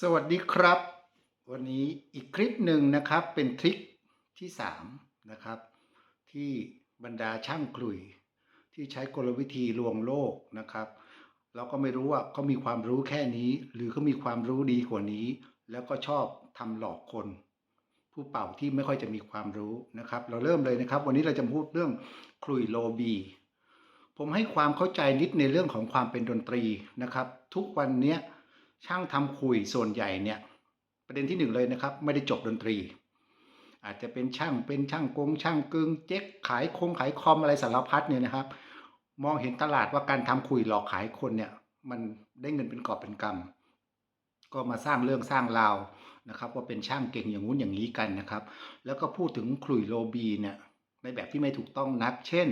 สวัสดีครับ วันนี้อีกคลิปหนึ่งนะครับเป็นทริคที่3นะครับที่บรรดาช่างกลุย ที่ใช้กลวิธีลวงโลกนะครับ เราก็ไม่รู้ว่าเขามีความรู้แค่นี้ หรือเขามีความรู้ดีกว่านี้ แล้วก็ชอบทำหลอกคน ผู้เป่าที่ไม่ค่อยจะมีความรู้นะครับ เราเริ่มเลยนะครับ วันนี้เราจะพูดเรื่องคลุยโลบี ผมให้ความเข้าใจนิดในเรื่องของความเป็นดนตรีนะครับ ทุกวันเนี้ย ช่างทำคุยส่วนใหญ่เนี่ยประเด็นที่หนึ่งเลยนะครับ ไม่ได้จบดนตรี อาจจะเป็นช่างเป็นช่างกงช่างกึงเจ๊กขายคงขายคอมอะไรสารพัดเนี่ยนะครับ มองเห็นตลาดว่าการทำคุยหลอกขายคนเนี่ยมันได้เงินเป็นกอบเป็นกำก็มาสร้างเรื่องสร้างราวนะครับ ว่าเป็นช่างเก่งอย่างงู้นอย่างนี้กันนะครับ แล้วก็พูดถึงขลุยโลบีเนี่ยในแบบที่ไม่ถูกต้องนัก เช่น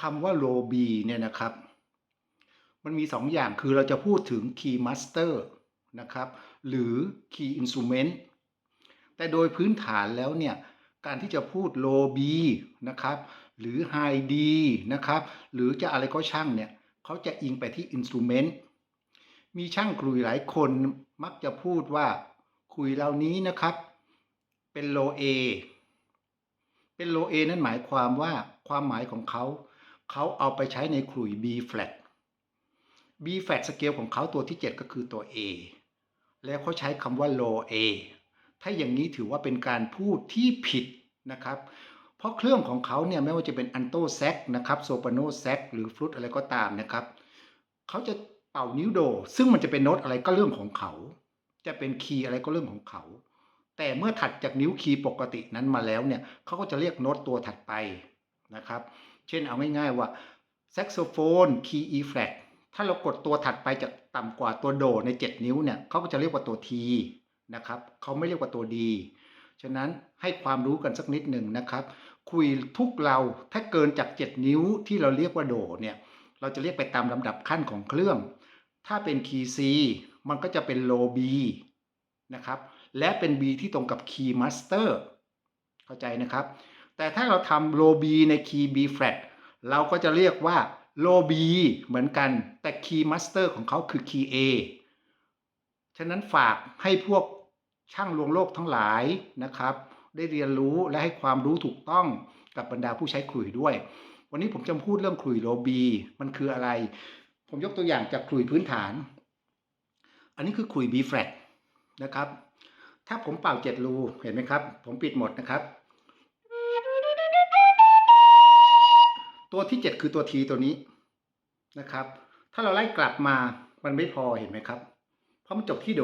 คำว่าโลบีเนี่ยนะครับ มันมี 2 อย่างคือเราจะพูดถึง Key Master นะครับ หรือ Key Instrument แต่โดยพื้นฐานแล้วเนี่ย การที่จะพูด Low B นะครับ หรือ High D นะครับ หรือจะอะไรก็ช่างเนี่ย เขาจะอิงไปที่ Instrument มีช่างครุยหลายคนมักจะพูดว่าคุยเหล่านี้นะครับ เป็น Low A เป็น Low A นั่นหมายความว่าความหมายของเขา เขาเอาไปใช้ในขลุย B flat B flat สเกลของเขาตัวที่ 7 ก็คือตัว A แล้วเขาใช้คำว่า low A ถ้าอย่างนี้ถือว่าเป็นการพูดที่ผิดนะครับ เพราะเครื่องของเขาเนี่ยไม่ว่าจะเป็นอันโตแซกนะครับโซปาโนแซกหรือฟลุตอะไรก็ตามนะครับเขาจะเป่านิ้วโด ซึ่งมันจะเป็นโน้ตอะไรก็เรื่องของเขา จะเป็นคีย์อะไรก็เรื่องของเขา แต่เมื่อถัดจากนิ้วคีย์ปกตินั้นมาแล้วเนี่ยเขาก็จะเรียกโน้ตตัวถัดไปนะครับ เช่นเอาง่ายๆว่าแซกโซโฟนคีย์ E flat ถ้าเรากดตัวถัดไปจากต่ำกว่าตัวโดใน 7 นิ้วเนี่ยเขาก็จะเรียกว่าตัว T นะครับเขาไม่เรียกว่าตัว D ฉะนั้นให้ความรู้กันสักนิดหนึ่งนะครับ คุยทุกเราถ้าเกินจาก 7 นิ้วที่เราเรียกว่าโดเนี่ยเราจะเรียกไปตามลำดับขั้นของเครื่อง ถ้าเป็นคีย์ C มันก็จะเป็นโล B นะครับและเป็น B ที่ตรงกับคีย์มาสเตอร์เข้าใจนะครับ แต่ถ้าเราทำโล B ในคีย์ B flat เราก็จะเรียกว่า โล B เหมือนกัน แต่คีย์มาสเตอร์ของเขาคือคีย์ A ฉะนั้นฝากให้พวกช่างลวงโลกทั้งหลายนะครับ ได้เรียนรู้และให้ความรู้ถูกต้องกับบรรดาผู้ใช้ขลุ่ยด้วย วันนี้ผมจะพูดเรื่องขลุ่ยโลบี มันคืออะไร ผมยกตัวอย่างจากขลุ่ยพื้นฐาน อันนี้คือขลุ่ย B flat นะครับ ถ้าผมเป่าเจ็ดรูเห็นไหมครับ ผมปิดหมดนะครับ ตัวที่ 7 คือตัว T ตัวนี้นะครับ ถ้าเราไล่กลับมามันไม่พอเห็นไหมครับ เพราะมันจบที่โด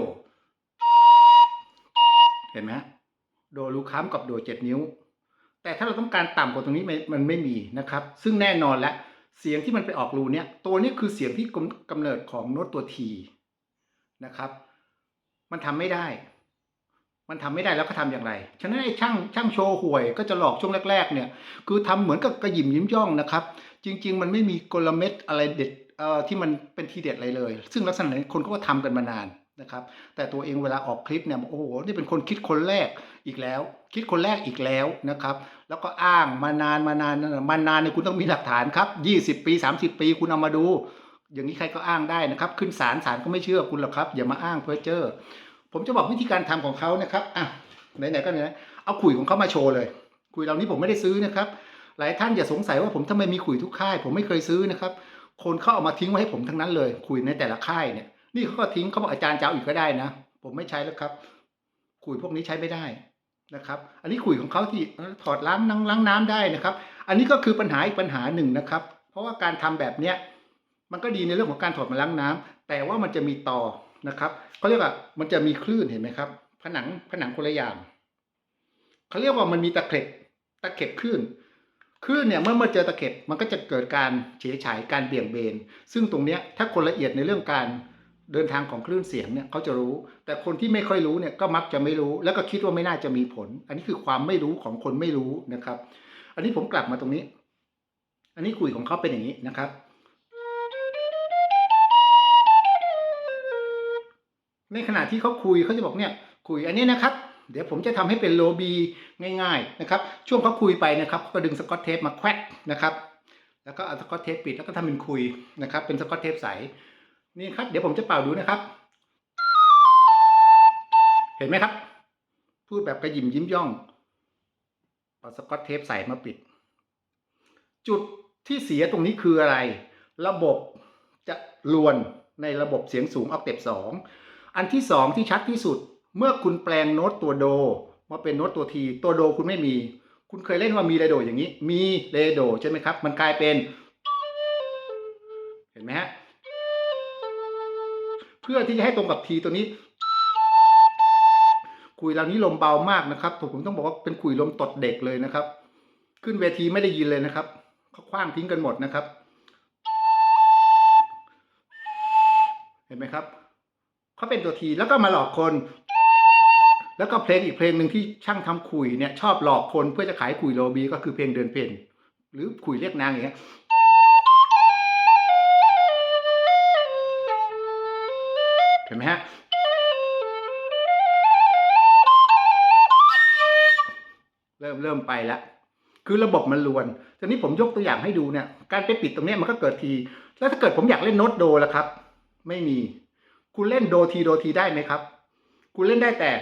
เห็นไหมฮะโดรูค้ำกับโดเจ็ดนิ้ว แต่ถ้าเราต้องการต่ำกว่าตรงนี้มันไม่มีนะครับ ซึ่งแน่นอนแล้วเสียงที่มันไปออกรูเนี้ยตัวนี้คือเสียงที่กำกำเนิดของโน้ตตัว T นะครับ มันทำไม่ได้ มันทำไม่ได้แล้วเขาทำอย่างไร ฉะนั้นไอ้ช่างช่างโชว์หวยก็จะหลอกช่วงแรก ๆ เนี่ย คือทำเหมือนกับกระยิมยิ้มย่องนะครับ จริง ๆ มันไม่มีกลเม็ดอะไรเด็ดเอ่อที่มันเป็นทีเด็ดอะไรเลย ซึ่งลักษณะนี้คนก็ทำกันมานานนะครับ แต่ตัวเองเวลาออกคลิปเนี่ยโอ้โหนี่เป็นคนคิดคนแรกอีกแล้ว คิดคนแรกอีกแล้วนะครับ แล้วก็อ้างมานานมานานมานานเนี่ยคุณต้องมีหลักฐานครับ20 ปี 30 ปีคุณเอามาดู อย่างนี้ใครก็อ้างได้นะครับ ขึ้นศาลศาลก็ไม่เชื่อคุณหรอกครับ อย่ามาอ้างเพ้อเจ้อ ผมจะบอกวิธีการทำของเขานะครับอะไหนๆก็ไหนเอาขุยของเขามาโชว์เลย ขุยเหล่านี้ผมไม่ได้ซื้อนะครับ หลายท่านอย่าสงสัยว่าผมทำไมมีขุยทุกค่าย ผมไม่เคยซื้อนะครับ คนเขาเอามาทิ้งไว้ให้ผมทั้งนั้นเลย ขุยในแต่ละค่ายเนี่ย นี่เขาก็ทิ้งเขาบอกอาจารย์จะเอาอีกก็ได้นะ ผมไม่ใช้แล้วครับ ขุยพวกนี้ใช้ไม่ได้นะครับ อันนี้ขุยของเขาที่ถอดล้างน้ำล้างน้ำได้นะครับ อันนี้ก็คือปัญหาอีกปัญหาหนึ่งนะครับ เพราะว่าการทำแบบเนี้ยมันก็ดีในเรื่องของการถอดมาล้างน้ำแต่ว่ามันจะมีต่อ นะครับเขาเรียกว่ามันจะมีคลื่นเห็นไหมครับ ผนังผนังคนละอย่างเขาเรียกว่ามันมีตะเข็บตะเข็บคลื่นคลื่นเนี่ยเมื่อเมื่อเจอตะเข็บมันก็จะเกิดการเฉยฉายการเบี่ยงเบน ซึ่งตรงเนี้ยถ้าคนละเอียดในเรื่องการเดินทางของคลื่นเสียงเนี่ยเขาจะรู้ แต่คนที่ไม่ค่อยรู้เนี่ยก็มักจะไม่รู้ แล้วก็คิดว่าไม่น่าจะมีผล อันนี้คือความไม่รู้ของคนไม่รู้นะครับ อันนี้ผมกลับมาตรงนี้ อันนี้คุยของเขาเป็นอย่างนี้นะครับ ในขณะที่เขาคุยเขาจะบอกเนี่ยคุยอันนี้นะครับ เดี๋ยวผมจะทำให้เป็นโลบีง่ายๆนะครับ ช่วงเขาคุยไปนะครับเขาก็ดึงสกอตเทปมาแควกนะครับ แล้วก็เอาสกอตเทปปิดแล้วก็ทำเป็นคุยนะครับ เป็นสกอตเทปใสนี่ครับ เดี๋ยวผมจะเป่าดูนะครับ เห็นไหมครับ พูดแบบกระยิมยิ้มย่องเอาสกอตเทปใส่มาปิด จุดที่เสียตรงนี้คืออะไร ระบบจะลวนในระบบเสียงสูงออกเต็ปสอง อันที่สองที่ชัดที่สุด เมื่อคุณแปลงโน้ตตัวโดมาเป็นโน้ตตัวทีตัวโดคุณไม่มี คุณเคยเล่นว่ามีเรโดอย่างนี้ มีเรโดใช่ไหมครับ มันกลายเป็น เห็นไหมฮะเพื่อที่จะให้ตรงกับทีตัวนี้ คุยเหล่านี้ลมเบามากนะครับผมผมต้องบอกว่าเป็นคุยลมตดเด็กเลยนะครับ ขึ้นเวทีไม่ได้ยินเลยนะครับเขาคว้างทิ้งกันหมดนะครับ เห็นไหมครับ เขาเป็นตัวทีแล้วก็มาหลอกคน แล้วก็เพลงอีกเพลงหนึ่งที่ช่างทำคุยเนี่ยชอบหลอกคนเพื่อจะขายคุยโลบีก็คือเพลงเดินเพนหรือคุยเรียกนางอย่างเงี้ยเห็นไหมฮะเริ่มเริ่มไปแล้วคือระบบมันลวนทีนี้ผมยกตัวอย่างให้ดูเนี่ย การไปปิดตรงนี้มันก็เกิดที แล้วถ้าเกิดผมอยากเล่นโน้ตโดล่ะครับ ไม่มี คุณเล่นโดทีโดทีได้ไหมครับ คุณเล่นได้แต่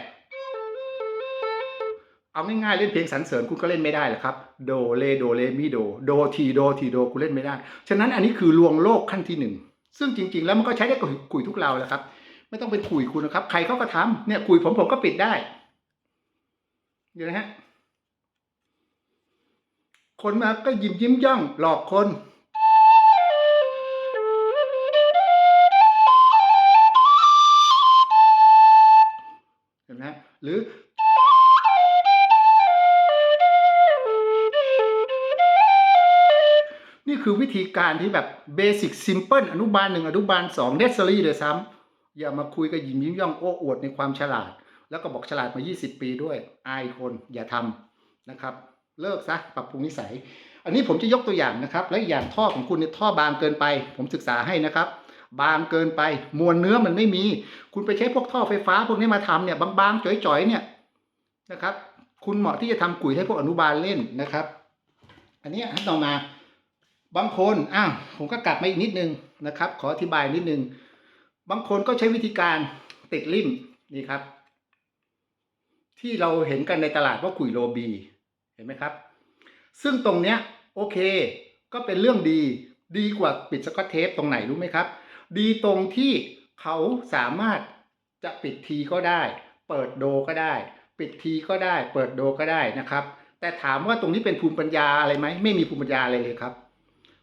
เอาง่ายๆเล่นเพลงสรรเสริญคุณก็เล่นไม่ได้หรอครับโดเลโดเลมีโดโดทีโดทีโดคุณเล่นไม่ได้ ฉะนั้นอันนี้คือลวงโลกขั้นที่หนึ่งซึ่งจริง ๆ แล้วมันก็ใช้ได้กับคุยทุกเราแหละครับ ไม่ต้องเป็นคุยคุณนะครับ ใครเขาก็ทำเนี่ยคุยผมผมก็ปิดได้เดี๋ยวนะฮะคนมาก็ยิ้มยิ้มย่องหลอกคน หรือ นี่คือวิธีการที่แบบเบสิกซิมเพิลอนุบาลหนึ่งอนุบาลสองเนสเซอรี่เลยซ้ำอย่ามาคุยกับยิ้มยิ้มย่องโอ้อวดในความฉลาด แล้วก็บอกฉลาดมา 20 ปีด้วย อายคนอย่าทำนะครับ เลิกซะปรับปรุงนิสัย อันนี้ผมจะยกตัวอย่างนะครับ และอย่างท่อของคุณเนี่ยท่อบางเกินไป ผมศึกษาให้นะครับ บางเกินไป มวลเนื้อมันไม่มี คุณไปใช้พวกท่อไฟฟ้าพวกนี้มาทำเนี่ยบางๆจ่อยๆเนี่ยนะครับ คุณเหมาะที่จะทำกุ๋ยให้พวกอนุบาลเล่นนะครับ อันนี้ต่อมาบางคนอ้าวผมก็กลับมาอีกนิดนึงนะครับ ขออธิบายนิดนึง บางคนก็ใช้วิธีการติดลิ่มนี่ครับ ที่เราเห็นกันในตลาดว่าขุยโลบีเห็นไหมครับ ซึ่งตรงเนี้ยโอเค ก็เป็นเรื่องดีดีกว่าปิดสกอตเทปตรงไหนรู้ไหมครับ ดีตรงที่เขาสามารถจะปิดทีก็ได้ เปิดโดก็ได้ ปิดทีก็ได้ เปิดโดก็ได้นะครับ แต่ถามว่าตรงนี้เป็นภูมิปัญญาอะไรไหมไม่มีภูมิปัญญาอะไรเลยครับ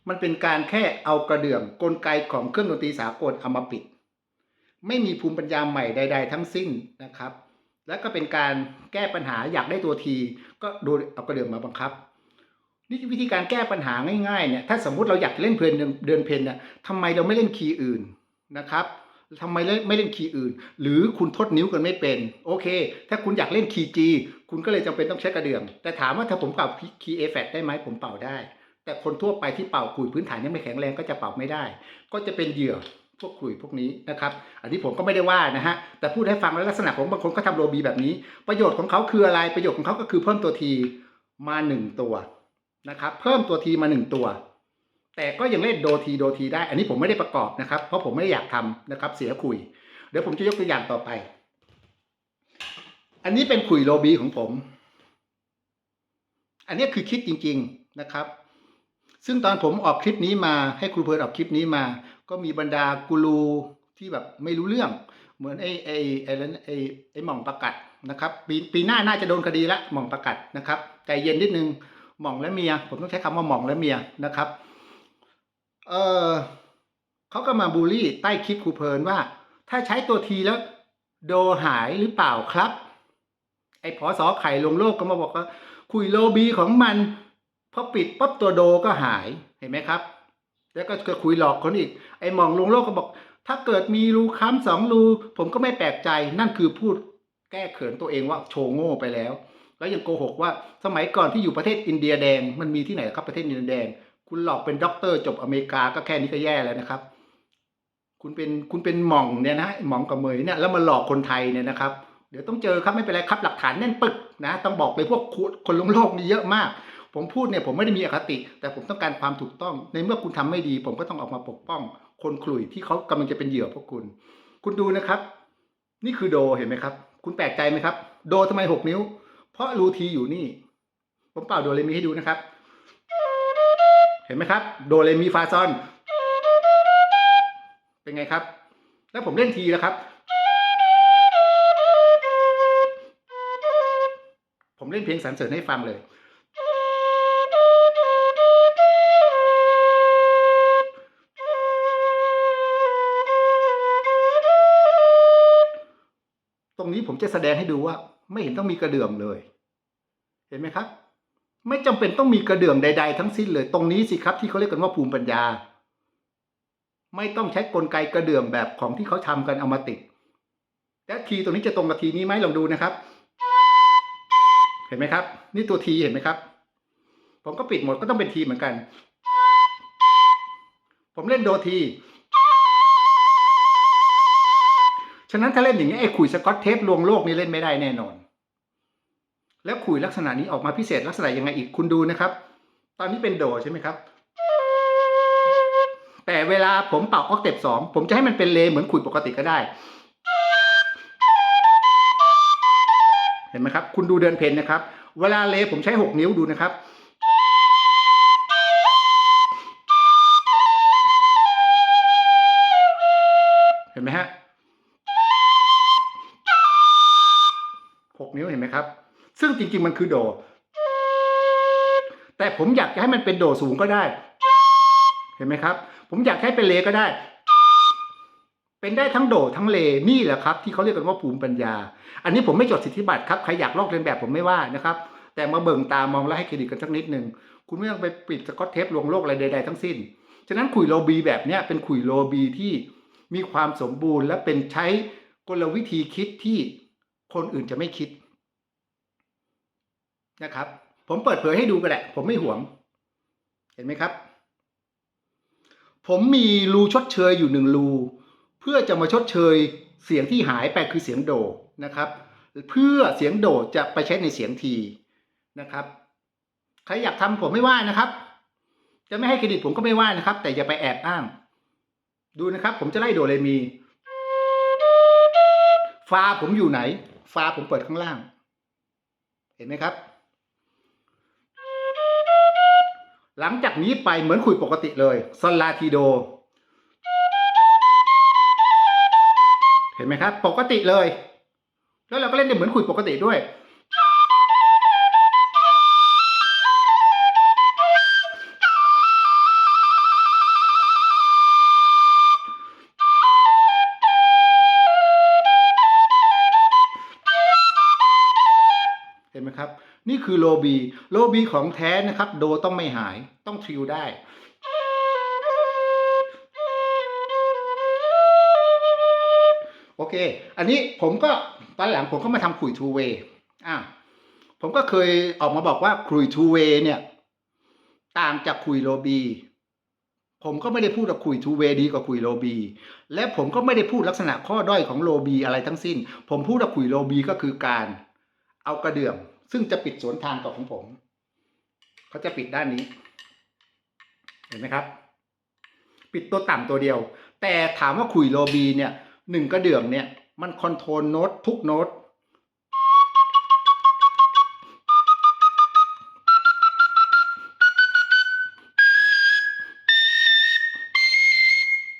มันเป็นการแค่เอากระเดื่องกลไกของเครื่องดนตรีสากลเอามาปิด ไม่มีภูมิปัญญาใหม่ใด ๆ ทั้งสิ้นนะครับ แล้วก็เป็นการแก้ปัญหาอยากได้ตัวที ก็โดยเอากระเดื่องมาบังคับ นี่คือวิธีการแก้ปัญหาง่ายๆเนี่ยถ้าสมมุติเราอยากเล่นเพลินเดินเพลินเนี่ยทำไมเราไม่เล่นคีย์อื่นนะครับทำไมไม่เล่นคีย์อื่น หรือคุณทดนิ้วกันไม่เป็น โอเค ถ้าคุณอยากเล่นคีย์ G คุณก็เลยจำเป็นต้องใช้กระเดื่อง แต่ถามว่าถ้าผมเป่าคีย์ A flat ได้ไหมผมเป่าได้ แต่คนทั่วไปที่เป่าคุยพื้นฐานยังไม่แข็งแรงก็จะเป่าไม่ได้ ก็จะเป็นเหยื่อพวกคุยพวกนี้นะครับอันนี้ผมก็ไม่ได้ว่านะฮะแต่พูดให้ฟังแล้วลักษณะของบางคนก็ทำโรบีแบบนี้ ประโยชน์ของเขาคืออะไรประโยชน์ของเขาก็คือเพิ่มตัวทีมาหนึ่งตัว นะครับเพิ่มตัวทีมาหนึ่งตัว แต่ก็ยังเล่นโดทีโดทีได้ อันนี้ผมไม่ได้ประกอบนะครับ เพราะผมไม่ได้อยากทำนะครับเสียคุย เดี๋ยวผมจะยกตัวอย่างต่อไป อันนี้เป็นคุยโรบีของผม อันนี้คือคิดจริง ๆนะครับ ซึ่งตอนผมออกคลิปนี้มาให้ครูเพลินออกคลิปนี้มา ก็มีบรรดากูรูที่แบบไม่รู้เรื่อง เหมือนไอ้ไอ้ไอ้ไอ้ไอ้หม่องประกัดนะครับปีปีหน้าน่าจะโดนคดีละหม่องประกัดนะครับใจเย็นนิดนึง หม่องและเมีย ผมต้องใช้คำว่าหม่องและเมียนะครับ เออเขาก็มาบูลลี่ใต้คลิปครูเพลินว่า ถ้าใช้ตัวทีแล้ว โดหายหรือเปล่าครับ ไอ้พอสอไข่ลงโลกก็มาบอกว่า คุยโลบีของมันพอปิดปั๊บตัวโดก็หายเห็นไหมครับ แล้วก็คุยหลอกคนอีก ไอ้หม่องลงโลกก็บอก ถ้าเกิดมีรูค้ำสองรู ผมก็ไม่แปลกใจนั่นคือพูดแก้เขินตัวเองว่าโชว์โง่ไปแล้ว แล้วยังโกหกว่าสมัยก่อนที่อยู่ประเทศอินเดียแดง มันมีที่ไหนครับประเทศอินเดียแดง คุณหลอกเป็นด็อกเตอร์จบอเมริกาก็แค่นี้ก็แย่แล้วนะครับ คุณเป็นคุณเป็นหม่องเนี่ยนะหม่องกับเมยเนี่ยแล้วมาหลอกคนไทยเนี่ยนะครับ เดี๋ยวต้องเจอครับไม่เป็นไรครับหลักฐานแน่นปึกนะต้องบอกเลยพวกคนลงโลกมีเยอะมาก ผมพูดเนี่ยผมไม่ได้มีอคติ แต่ผมต้องการความถูกต้อง ในเมื่อคุณทำไม่ดี ผมก็ต้องออกมาปกป้อง คนขลุ่ยที่เขากำลังจะเป็นเหยื่อพวกคุณ คุณดูนะครับ นี่คือโดเห็นไหมครับ คุณแปลกใจไหมครับ โดทำไมหกนิ้ว เพราะรูทีอยู่นี่ ผมเป่าโดเรมีให้ดูนะครับ เห็นไหมครับ โดเรมีฟาซอน เป็นไงครับ แล้วผมเล่นทีแล้วครับ ผมเล่นเพลงสรรเสริญให้ฟังเลยตรงนี้ผมจะแสดงให้ดูว่า ไม่เห็นต้องมีกระเดื่องเลย เห็นไหมครับ ไม่จำเป็นต้องมีกระเดื่องใด ๆ ทั้งสิ้นเลย ตรงนี้สิครับที่เขาเรียกกันว่าภูมิปัญญา ไม่ต้องใช้กลไกกระเดื่องแบบของที่เขาทำกันเอามาติดและทีตรงนี้จะตรงกับทีนี้ไหมลองดูนะครับ เห็นไหมครับ นี่ตัวทีเห็นไหมครับ ผมก็ปิดหมดก็ต้องเป็นทีเหมือนกัน ผมเล่นโดทีฉะนั้นถ้าเล่นอย่างนี้ไอ้ขุยสกอตเทปลวงโลกนี่เล่นไม่ได้แน่นอน แล้วขุยลักษณะนี้ออกมาพิเศษลักษณะยังไงอีกคุณดูนะครับ ตอนนี้เป็นโดใช่ไหมครับ แต่เวลาผมเป่าออกเทปสองผมจะให้มันเป็นเลเหมือนขุยปกติก็ได้ เห็นไหมครับ คุณดูเดินเพนนะครับ เวลาเลผมใช้หกนิ้วดูนะครับเห็นไหมฮะหกนิ้วเห็นไหมครับ ซึ่งจริงๆมันคือโด แต่ผมอยากจะให้มันเป็นโดสูงก็ได้ เห็นไหมครับ ผมอยากให้เป็นเลก็ได้ เป็นได้ทั้งโดทั้งเลนี่แหละครับ ที่เขาเรียกกันว่าภูมิปัญญา อันนี้ผมไม่จดสิทธิบัตรครับใครอยากลอกเลียนแบบผมไม่ว่านะครับ แต่มาเบิ่งตามองแล้วให้เครดิตกันสักนิดหนึ่งคุณไม่ต้องไปปิดสกอตเทปลวงโลกอะไรใดๆทั้งสิ้น ฉะนั้นขุยโลบีแบบนี้เป็นขุยโลบีที่มีความสมบูรณ์และเป็นใช้กลวิธีคิดที่คนอื่นจะไม่คิด นะครับ ผมเปิดเผยให้ดูก็แหละ ผมไม่หวง เห็นไหมครับ ผมมีรูชดเชยอยู่หนึ่งรูเพื่อจะมาชดเชยเสียงที่หายไปคือเสียงโดนะครับ เพื่อเสียงโดจะไปใช้ในเสียงทีนะครับใครอยากทำผมไม่ว่านะครับ จะไม่ให้เครดิตผมก็ไม่ว่านะครับ แต่อย่าไปแอบอ้าง ดูนะครับ ผมจะไล่โดเรมีฟาผมอยู่ไหน ฟาผมเปิดข้างล่าง เห็นไหมครับ หลังจากนี้ไปเหมือนคุยปกติเลยซลลาทีโด เห็นไหมครับ ปกติเลย แล้วเราก็เล่นได้เหมือนคุยปกติด้วย เห็นไหมครับ นี่คือโลบี โลบีของแท้นะครับ โดต้องไม่หาย ต้องทริวได้ โอเค อันนี้ผมก็ตอนหลังผมก็มาทำขุยทูเวย์อะผมก็เคยออกมาบอกว่าขุยทูเวย์เนี่ย ต่างจากขุยโลบี ผมก็ไม่ได้พูดว่าขุยทูเวย์ดีกว่าขุยโลบี และผมก็ไม่ได้พูดลักษณะข้อด้อยของโลบีอะไรทั้งสิ้น ผมพูดว่าขุยโลบีก็คือการเอากระเดื่อง ซึ่งจะปิดสวนทางกับของผม เขาจะปิดด้านนี้ เห็นไหมครับ ปิดตัวต่ำตัวเดียว แต่ถามว่าขุยโลบีเนี่ยหนึ่งกระเดื่องเนี่ย มันคอนโทรลโน้ตทุกโน้ต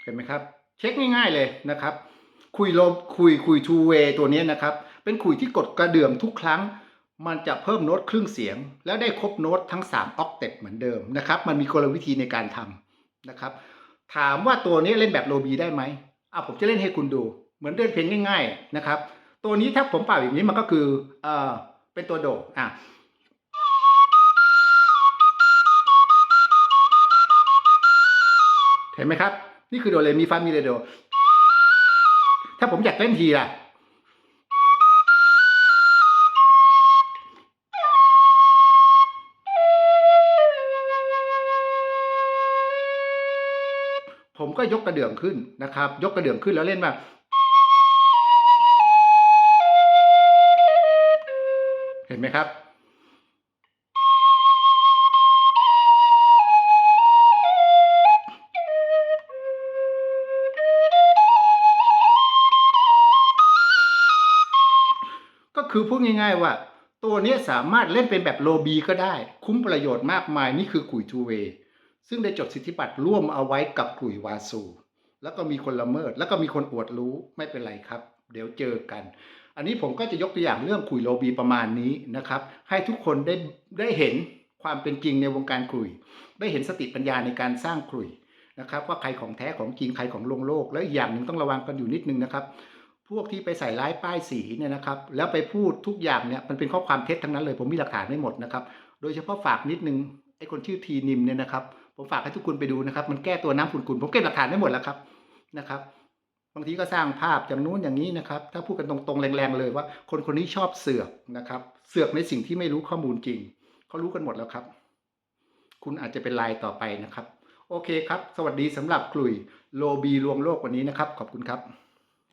เห็นไหมครับเช็คง่ายๆเลยนะครับ คุยโลคุยคุยทูเวตัวนี้นะครับ เป็นคุยที่กดกระเดื่องทุกครั้ง มันจะเพิ่มโน้ตครึ่งเสียง แล้วได้ครบโน้ตทั้ง 3 ออกเต็ปเหมือนเดิมนะครับ มันมีกลวิธีในการทำนะครับ ถามว่าตัวนี้เล่นแบบโลบีได้ไหมอะผมจะเล่นให้คุณดู เหมือนเดินเพลงง่ายๆนะครับ ตัวนี้ถ้าผมเป่าอย่างนี้มันก็คือเอ่อเป็นตัวโดอะเห็นไหมครับ นี่คือโดเรมีฟามีเรโด ถ้าผมอยากเล่นทีล่ะ ก็ยกกระเดื่องขึ้นนะครับ ยกกระเดื่องขึ้นแล้วเล่นแบบเห็นไหมครับ ก็คือพูดง่าย ๆ ว่า ตัวนี้สามารถเล่นเป็นแบบโลบีก็ได้ คุ้มประโยชน์มากมาย นี่คือขุยทูเวย์ ซึ่งได้จดสิทธิบัตรร่วมเอาไว้กับขุยวาซู แล้วก็มีคนละเมิด แล้วก็มีคนอวดรู้ไม่เป็นไรครับ เดี๋ยวเจอกัน อันนี้ผมก็จะยกตัวอย่างเรื่องขุยโลบีประมาณนี้นะครับ ให้ทุกคนได้ได้เห็นความเป็นจริงในวงการขุย ได้เห็นสติปัญญาในการสร้างขุยนะครับว่าใครของแท้ของจริงใครของลวงโลก แล้วอีกอย่างหนึ่งต้องระวังกันอยู่นิดนึงนะครับ พวกที่ไปใส่ร้ายป้ายสีเนี่ยนะครับ แล้วไปพูดทุกอย่างเนี่ยมันเป็นข้อความเท็จทั้งนั้นเลยผมมีหลักฐานไม่หมดนะครับ โดยเฉพาะฝากนิดนึงไอ้คนชื่อทีนิมเนี่ยนะครับ ผมฝากให้ทุกคนไปดูนะครับ มันแก้ตัวน้ำขุ่นๆผมเก็บหลักฐานได้หมดแล้วครับนะครับบางทีก็สร้างภาพอย่างนู้นอย่างนี้นะครับ ถ้าพูดกันตรงๆแรงๆเลยว่า คนคนนี้ชอบเสือกนะครับ เสือกในสิ่งที่ไม่รู้ข้อมูลจริงเขารู้กันหมดแล้วครับ คุณอาจจะเป็นลายต่อไปนะครับ โอเคครับ สวัสดีสำหรับกลุ่ยโลบีลวงโลกวันนี้นะครับ ขอบคุณครับ